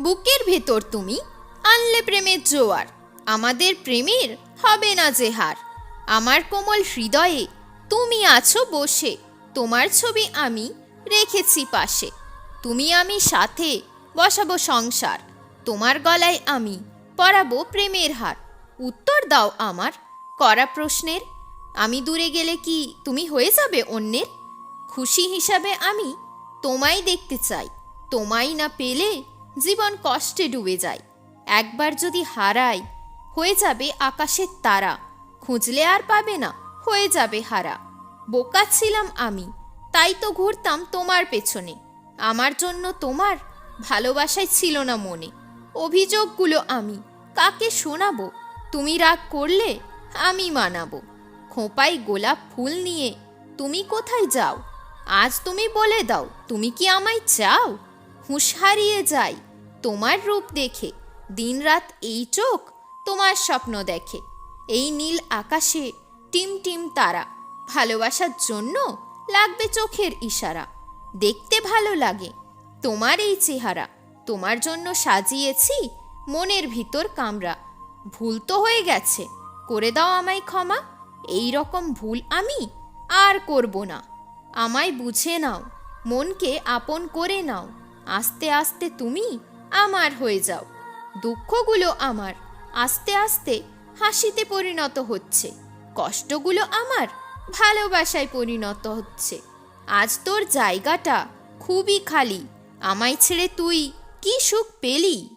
বুকের ভেতর তুমি আনলে প্রেমের জোয়ার। আমাদের প্রেমের হবে না যে হার। আমার কোমল হৃদয়ে তুমি আছো বসে। তোমার ছবি আমি রেখেছি পাশে। তুমি আমি সাথে বসাবো সংসার। তোমার গলায় আমি পরাবো প্রেমের হার। উত্তর দাও আমার করা প্রশ্নের। আমি দূরে গেলে কি তুমি হয়ে যাবে অন্যের? খুশি হিসাবে আমি তোমায় দেখতে চাই। তোমায় না পেলে জীবন কষ্টে ডুবে যায়। একবার যদি হারাই, হয়ে যাবে আকাশের তারা। খুঁজলে আর পাবে না, হয়ে যাবে হারা। বোকা ছিলাম আমি, তাই তো ঘুরতাম তোমার পেছনে। আমার জন্য তোমার ভালোবাসাই ছিল না মনে। অভিযোগগুলো আমি কাকে শোনাবো? তুমি রাগ করলে আমি মানাবো। খোঁপায় গোলাপ ফুল নিয়ে তুমি কোথায় যাও? আজ তুমি বলে দাও, তুমি কি আমায় চাও? হুঁশ হারিয়ে যাই তোমার রূপ দেখে, দিনরাত এই চোখ তোমার স্বপ্ন দেখে। এই নীল আকাশে টিম টিম তারা, ভালোবাসার জন্য লাগবে চোখের ইশারা। দেখতে ভালো লাগে তোমার এই চেহারা, তোমার জন্য সাজিয়েছি মনের ভিতর কামরা। ভুল তো হয়ে গেছে, করে দাও আমায় ক্ষমা, এই রকম ভুল আমি আর করব না। আমায় বুঝে নাও, মনকে আপন করে নাও। আস্তে আস্তে তুমি আমার হয়ে যাও। দুঃখগুলো আমার আস্তে আস্তে হাসিতে পরিণত হচ্ছে। কষ্টগুলো আমার ভালোবাসায় পরিণত হচ্ছে। আজ তোর জায়গাটা খুবই খালি। আমায় ছেড়ে তুই কি সুখ পেলি?